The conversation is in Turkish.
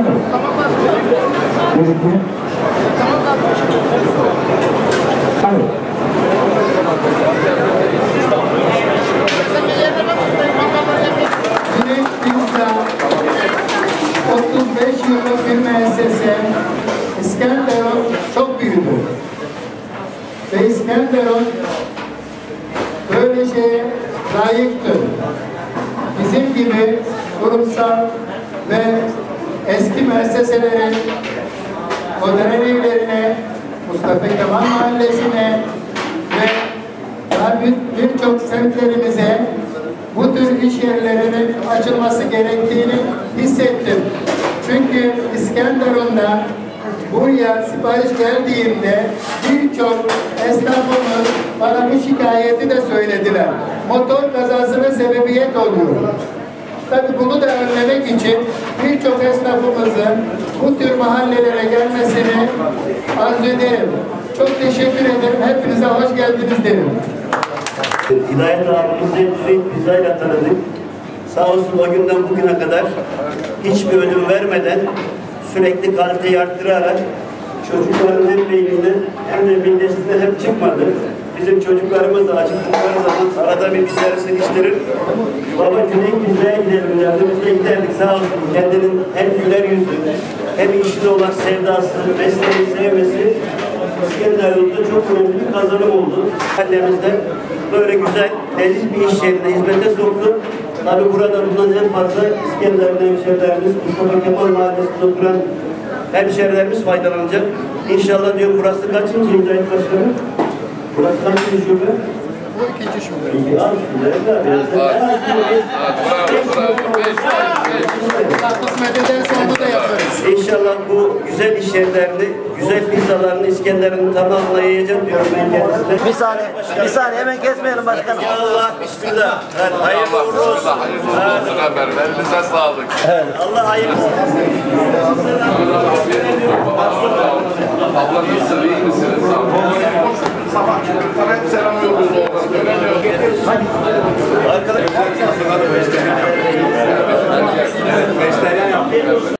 Gerekli. Alo. Güney Pizza 35 yıllık bir müessese çok büyüdü. Ve İskenderun böyle şeye layıktır. Bizim gibi kurumsal ve eski müesseselerin modern evlerine, Mustafa Kemal Mahallesi'ne ve birçok semtlerimize bu tür iş yerlerinin açılması gerektiğini hissettim. Çünkü İskenderun'da buraya sipariş geldiğimde birçok esnafımız bana bu şikayeti de söylediler. Motor kazasına sebebiyet oluyor. Tabii bunu da önlemek için birçok esnafımızın bu tür mahallelere gelmesini arzu ederim. Çok teşekkür ederim. Hepinize hoş geldiniz derim. Hidayet abimizi sürekli pizzayla tanıdık. Sağ olsun o günden bugüne kadar hiçbir ödün vermeden sürekli kaliteyi arttırarak çocukların hem beynine hem de midesine hep çıkmadı. Bizim çocuklarımız da acıktıkları zaman arada bir servis iliştirir. Baba Güney pizzaya gidelim derdi. Biz de giderdik sağ olsun. Kendinin hem güler yüzü hem işine olan sevdası, mesleği sevmesi İskenderun'da çok önemli bir kazanım oldu. Mahallemizde böyle güzel, leziz bir iş yerine hizmete soktu. Tabi burada bulunan en fazla İskenderun hemşehrilerimiz, Mustafa Kemal Mahallesi'nde oturan hemşehrilerimiz faydalanacak. İnşallah diyor burası kaçıncı Hidayet Başkanı? Burası kaçıncı şube? Bu ikinci şube. Da yaparız. İnşallah bu güzel iş yerlerini, güzel pizzalarını İskenderun'un tamamına yayacak diyorum ben kendisine. Bir saniye, bir saniye hemen kesmeyelim başkanım. Allah bismillah. Evet, hayırlı uğurlu olsun. Hayırlı olsun efendim. Elinize sağlık. Allah hayırlı olsun. Sabah hep selam yolluyoruz. Arkadaşlar